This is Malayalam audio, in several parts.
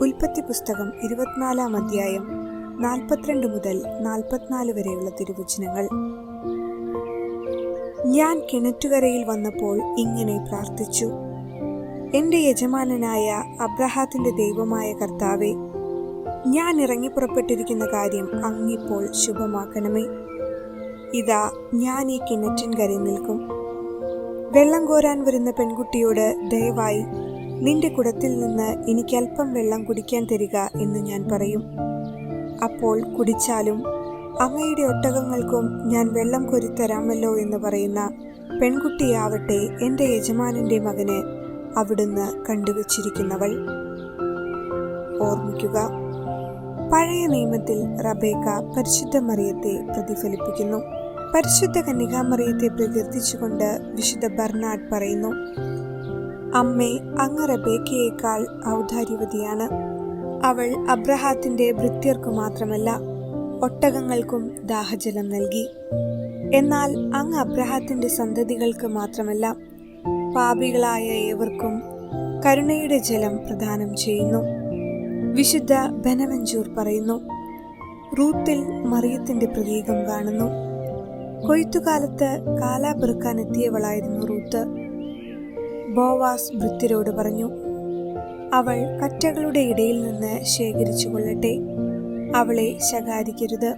ഉൽപ്പത്തി പുസ്തകം ഇരുപത്തിനാലാം അധ്യായം നാൽപ്പത്തിരണ്ട് മുതൽ നാൽപ്പത്തിനാല് വരെയുള്ള തിരുവചനങ്ങൾ. ഞാൻ കിണറ്റുകരയിൽ വന്നപ്പോൾ ഇങ്ങനെ പ്രാർത്ഥിച്ചു. എന്റെ യജമാനനായ അബ്രഹാത്തിന്റെ ദൈവമായ കർത്താവെ ഞാൻ ഇറങ്ങിപ്പുറപ്പെട്ടിരിക്കുന്ന കാര്യം അങ്ങിപ്പോൾ ശുഭമാക്കണമേ. ഇതാ ഞാൻ ഈ കിണറ്റിൻ കരയിൽ നിൽക്കും. വെള്ളം കോരാൻ വരുന്ന പെൺകുട്ടിയോട് ദയവായി നിന്റെ കുടത്തിൽ നിന്ന് എനിക്ക് അല്പം വെള്ളം കുടിക്കാൻ തരിക എന്ന് ഞാൻ പറയും. അപ്പോൾ കുടിച്ചാലും അങ്ങയുടെ ഒട്ടകങ്ങൾക്കും ഞാൻ വെള്ളം കൊരുത്തരാമല്ലോ എന്ന് പറയുന്ന പെൺകുട്ടിയാവട്ടെ എന്റെ യജമാനന്റെ മകന് അവിടുന്ന് കണ്ടുവച്ചിരിക്കുന്നവൾ. ഓർമ്മിക്കുക പഴയ നിയമത്തിൽ റബേക്ക പരിശുദ്ധ മറിയത്തെ പ്രതിഫലിപ്പിക്കുന്നു. പരിശുദ്ധ കന്യകാമറിയത്തെ പ്രകീർത്തിച്ചുകൊണ്ട് വിശുദ്ധ ബർണാഡ് പറയുന്നു അമ്മേ അങ്ങ് റബേക്കയേക്കാൾ ഔദാര്യവതിയാണ്. അവൾ അബ്രഹാത്തിന്റെ ഭൃത്യർക്കു മാത്രമല്ല ഒട്ടകങ്ങൾക്കും ദാഹജലം നൽകി. എന്നാൽ അങ്ങ് അബ്രഹാത്തിന്റെ സന്തതികൾക്ക് മാത്രമല്ല പാപികളായ ഏവർക്കും കരുണയുടെ ജലം പ്രദാനം ചെയ്യുന്നു. വിശുദ്ധ ബനവഞ്ചൂർ പറയുന്നു റൂത്തിൽ മറിയത്തിന്റെ പ്രതീകം കാണുന്നു. കൊയ്ത്തുകാലത്ത് കാലാ പെറുക്കാനെത്തിയവളായിരുന്നു റൂത്ത്. ബോവാസ് വൃത്തിരോട് പറഞ്ഞു അവൾ കറ്റകളുടെ ഇടയിൽ നിന്ന് ശേഖരിച്ചു കൊള്ളട്ടെ അവളെ ശകാരിക്കരുത്.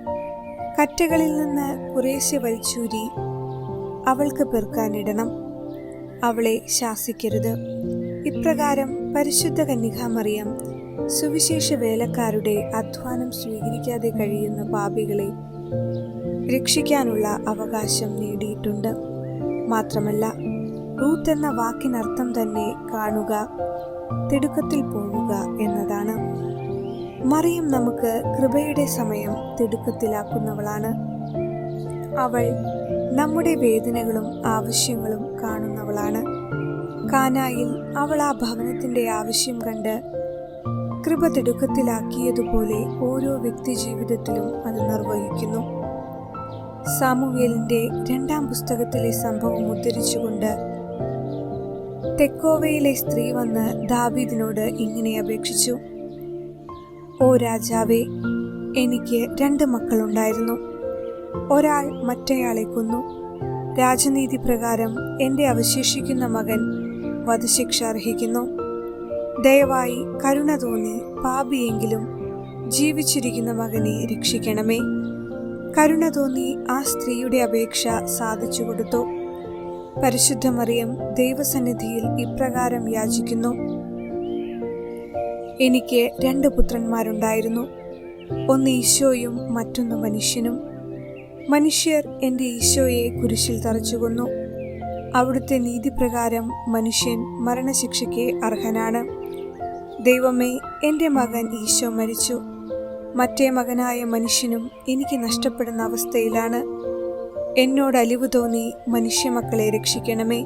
കറ്റകളിൽ നിന്ന് കുറേശ്ശെ വലിച്ചൂരി അവൾക്ക് പെറുക്കാനിടണം അവളെ ശാസിക്കരുത്. ഇപ്രകാരം പരിശുദ്ധ കന്യകാമറിയം സുവിശേഷ വേലക്കാരുടെ അധ്വാനം സ്വീകരിക്കാതെ കഴിയുന്ന പാപികളെ രക്ഷിക്കാനുള്ള അവകാശം നേടിയിട്ടുണ്ട്. മാത്രമല്ല റൂത്ത് എന്ന വാക്കിനർത്ഥം തന്നെ കാണുക തിടുക്കത്തിൽ പോവുക എന്നതാണ്. മറിയം നമുക്ക് കൃപയുടെ സമയം തിടുക്കത്തിലാക്കുന്നവളാണ്. അവൾ നമ്മുടെ വേദനകളും ആവശ്യങ്ങളും കാണുന്നവളാണ്. കാനായിൽ അവൾ ആ ഭവനത്തിന്റെ ആവശ്യം കണ്ട് കൃപ തിടുക്കത്തിലാക്കിയതുപോലെ ഓരോ വ്യക്തി ജീവിതത്തിലും അത് നിർവഹിക്കുന്നു. സാമുവേലിന്റെ രണ്ടാം പുസ്തകത്തിലെ സംഭവം ഉദ്ധരിച്ചുകൊണ്ട് തെക്കോവയിലെ സ്ത്രീ വന്ന് ദാവീദിനോട് ഇങ്ങനെ അപേക്ഷിച്ചു ഓ രാജാവേ എനിക്ക് രണ്ട് മക്കളുണ്ടായിരുന്നു. ഒരാൾ മറ്റേയാളെ കൊന്നു. രാജനീതി പ്രകാരം എന്റെ അവശേഷിക്കുന്ന മകൻ വധശിക്ഷ അർഹിക്കുന്നു. ദയവായി കരുണ തോന്നി പാപിയെങ്കിലും ജീവിച്ചിരിക്കുന്ന മകനെ രക്ഷിക്കണമേ. കരുണ തോന്നി ആ സ്ത്രീയുടെ അപേക്ഷ സാധിച്ചു കൊടുത്തു പരിശുദ്ധ മറിയം ദൈവസന്നിധിയിൽ ഇപ്രകാരം യാചിക്കുന്നു. എനിക്ക് രണ്ട് പുത്രന്മാരുണ്ടായിരുന്നു. ഒന്ന് ഈശോയും മറ്റൊന്ന് മനുഷ്യനും. മനുഷ്യർ എന്റെ ഈശോയെ കുരിശിൽ തറച്ചുകൊന്നു. അവിടുത്തെ നീതിപ്രകാരം മനുഷ്യൻ മരണശിക്ഷയ്ക്ക് അർഹനാണ്. ദൈവമേ എന്റെ മകൻ ഈശോ മരിച്ചു. മറ്റേ മകനായ മനുഷ്യനും എനിക്ക് നഷ്ടപ്പെടുന്ന അവസ്ഥയിലാണ്. എന്നോട് അലിവ് തോന്നി മനുഷ്യമക്കളെ രക്ഷിക്കണമേ.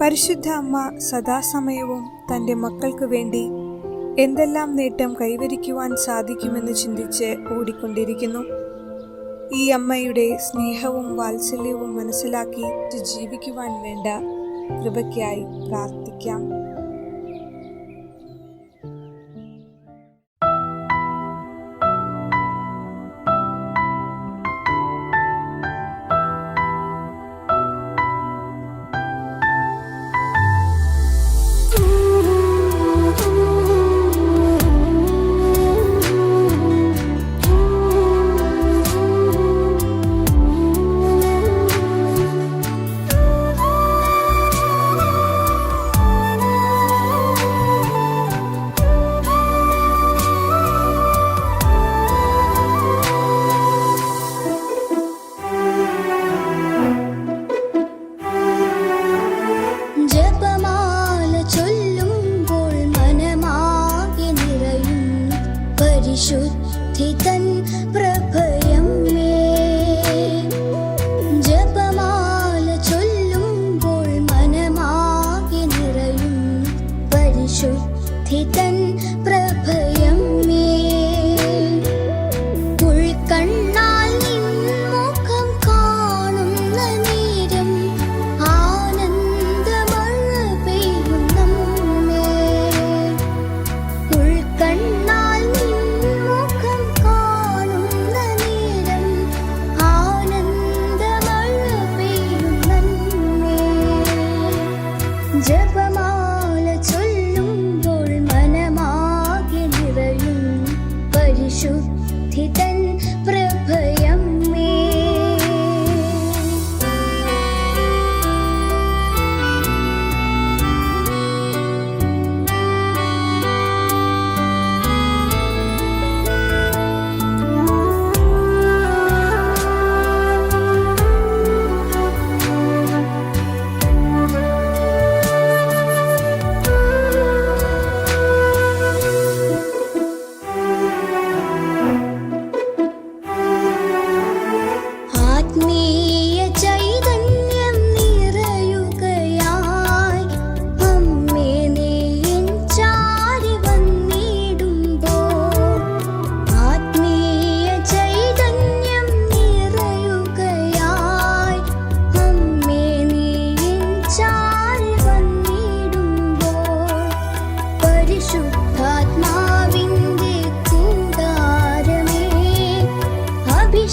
പരിശുദ്ധ അമ്മ സദാസമയവും തന്റെ മക്കൾക്ക് വേണ്ടി എന്തെല്ലാം നേട്ടം കൈവരിക്കുവാൻ സാധിക്കുമെന്ന് ചിന്തിച്ച് ഓടിക്കൊണ്ടിരിക്കുന്നു. ഈ അമ്മയുടെ സ്നേഹവും വാത്സല്യവും മനസ്സിലാക്കി ജീവിക്കുവാൻ വേണ്ട കൃപയ്ക്കായി പ്രാർത്ഥിക്കാം.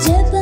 jet lag.